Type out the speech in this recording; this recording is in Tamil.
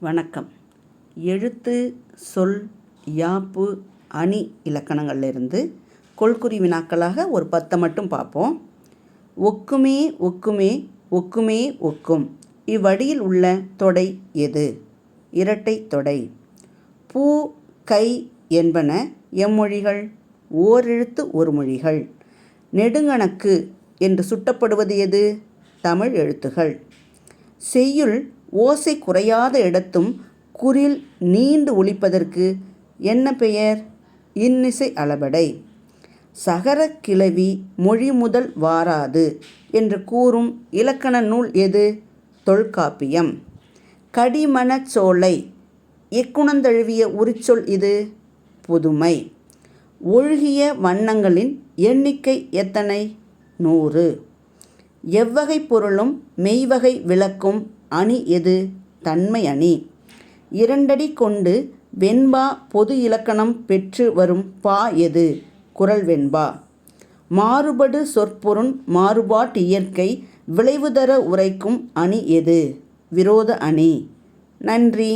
வணக்கம். எழுத்து சொல் யாப்பு அணி இலக்கணங்கள்லேருந்து கொள்குறி வினாக்களாக ஒரு பத்தை மட்டும் பார்ப்போம். ஒக்குமே ஒக்குமே ஒக்குமே ஒக்கும். இவ்வடியில் உள்ள தொடை எது? இரட்டை தொடை. பூ கை என்பன எம்மொழிகள்? ஓரெழுத்து ஒரு மொழிகள். நெடுங்கணக்கு என்று சுட்டப்படுவது எது? தமிழ் எழுத்துகள். செய்யுள் ஓசை குறையாத இடத்தும் குரில் நீண்டு ஒழிப்பதற்கு என்ன பெயர்? இன்னிசை அளபடை. சகர கிளவி மொழி முதல் வாராது என்று கூறும் இலக்கண நூல் எது? தொல்காப்பியம். கடிமணச் சோலை. எக்குணந்தழுவிய உரிச்சொல் இது? புதுமை. ஒழுகிய வண்ணங்களின் எண்ணிக்கை எத்தனை? நூறு. எவ்வகை பொருளும் மெய்வகை விளக்கும் அணி எது? தன்மை அணி. இரண்டடி கொண்டு வெண்பா பொது இலக்கணம் பெற்று வரும் பா எது? குரல் வெண்பா. மாறுபடு சொற்பொருண் மாறுபாட்டு இயற்கை விளைவுதர உரைக்கும் அணி எது? விரோத அணி. நன்றி.